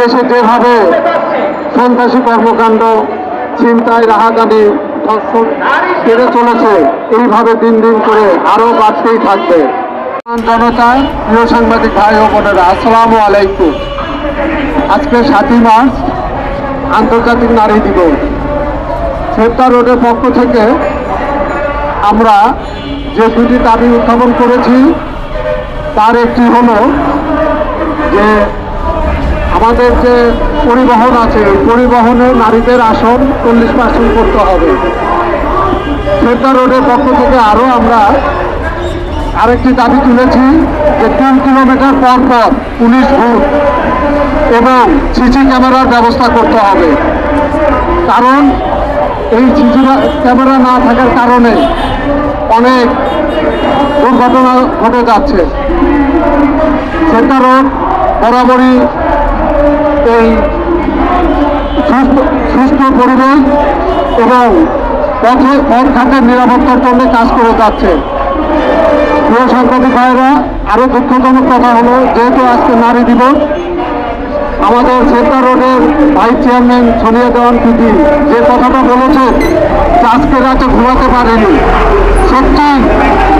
দেশে যেভাবে সন্ত্রাসী কর্মকাণ্ড চিন্তায় রাহাজানি, ধর্ষণ চলেছে, এইভাবে দিন দিন করে আরও বাড়তেই থাকবে। জনতা প্রিয় সাংবাদিক ভাই ও বোনেরা, আসসালামু আলাইকুম। আজকে সাতই মার্চ, আন্তর্জাতিক নারী দিবস। শ্রদ্ধা রোডের পক্ষ থেকে আমরা যে দুটি দাবি উত্থাপন করেছি, তার একটি হলো যে আমাদের যে পরিবহন আছে পরিবহনে নারীদের আসন চল্লিশ পার্সেন্ট করতে হবে। শ্রদ্ধা রোডের পক্ষ থেকে আরও আমরা আরেকটি দাবি তুলেছি যে তিন কিলোমিটার পর পর পুলিশ ভোট এবং সিসি ক্যামেরার ব্যবস্থা করতে হবে। কারণ এই সিসি ক্যামেরা না থাকার কারণে অনেক দুর্ঘটনা ঘটে যাচ্ছে। সেন্টার রোড বরাবরই এবং পথে পথ ঘাটের নিরাপত্তার জন্য কাজ করে যাচ্ছে। প্রিয় সাংবাদিক ভাইরা আরও দুঃখজনক কথা হলো, যেহেতু আজকে নারী দিবস, আমাদের সেন্টার রোডের vice chairman Sonia Dewan PT যে কথাটা বলেছে আজকে রাতে ঘুমাতে পারেনি, সত্যি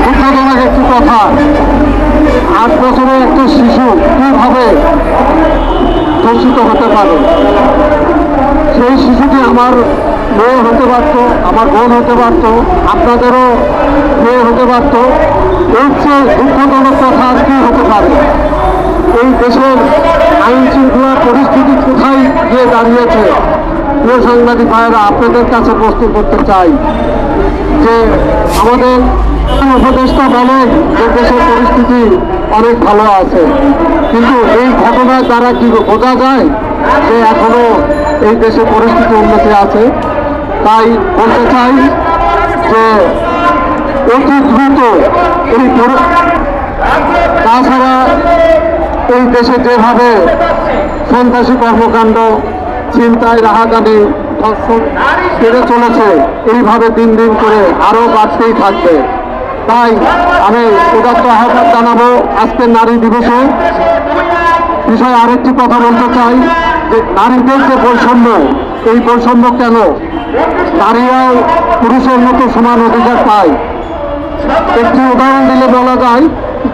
দুঃখজনক একটি কথা। আট বছরের একটা শিশু কীভাবে ধর্ষিত হতে পারে? সেই শিশুটি আমার মেয়ে হতে পারতো, আমার বোন হতে পারতো, আপনাদেরও মেয়ে হতে পারতো। এর চেয়ে দুঃখজনক কথা আর কি হতে পারে? এই দেশের আইন শৃঙ্খলা পরিস্থিতি কোথায় গিয়ে দাঁড়িয়েছে? প্রিয় সাংবাদিক ভাইয়েরা, আপনাদের কাছে প্রস্তুত করতে চাই যে আমাদের উপদেষ্টা বলেন যে দেশের পরিস্থিতি অনেক ভালো আছে। কিন্তু এই ঘটনার দ্বারা কি বোঝা যায় যে এখনও এই দেশের পরিস্থিতি উন্নতি আছে? তাই বলতে চাই যে অতি দ্রুত এই তাছাড়া এই দেশে যেভাবে সন্ত্রাসী কর্মকাণ্ড চিন্তায় রাহাজানি ধর্ষণ বেড়ে চলেছে, এইভাবে দিন দিন করে আরও বাড়তেই থাকবে। তাই আমি উদাত্ত আহ্বান জানাব আজকের নারী দিবসে। বিষয়ে আরেকটি কথা বলতে চাই। যে নারীদের যে বৈষম্য, এই বৈষম্য কেন? নারীরাও পুরুষের মতো সমান অধিকার পায়। একটি উদাহরণ দিলে বলা যায়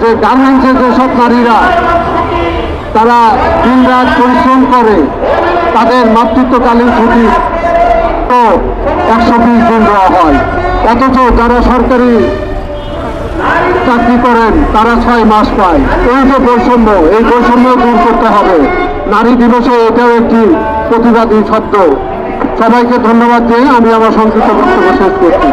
যে গার্মেন্টসে যেসব নারীরা, তারা দিন রাত পরিশ্রম করে, তাদের মাতৃত্বকালীন ছুটি তো একশো বিশ দিন দেওয়া হয়। অথচ যারা সরকারি চাকরি করেন, তারা ছয় মাস পায়। এই যে বৈষম্য, এই বৈষম্য দূর করতে হবে। নারী দিবসে এটাও একটি প্রতিবাদী শব্দ সবাইকে ধন্যবাদ দিয়ে আমি আমার সংক্ষিপ্ত বক্তব্য শেষ করছি।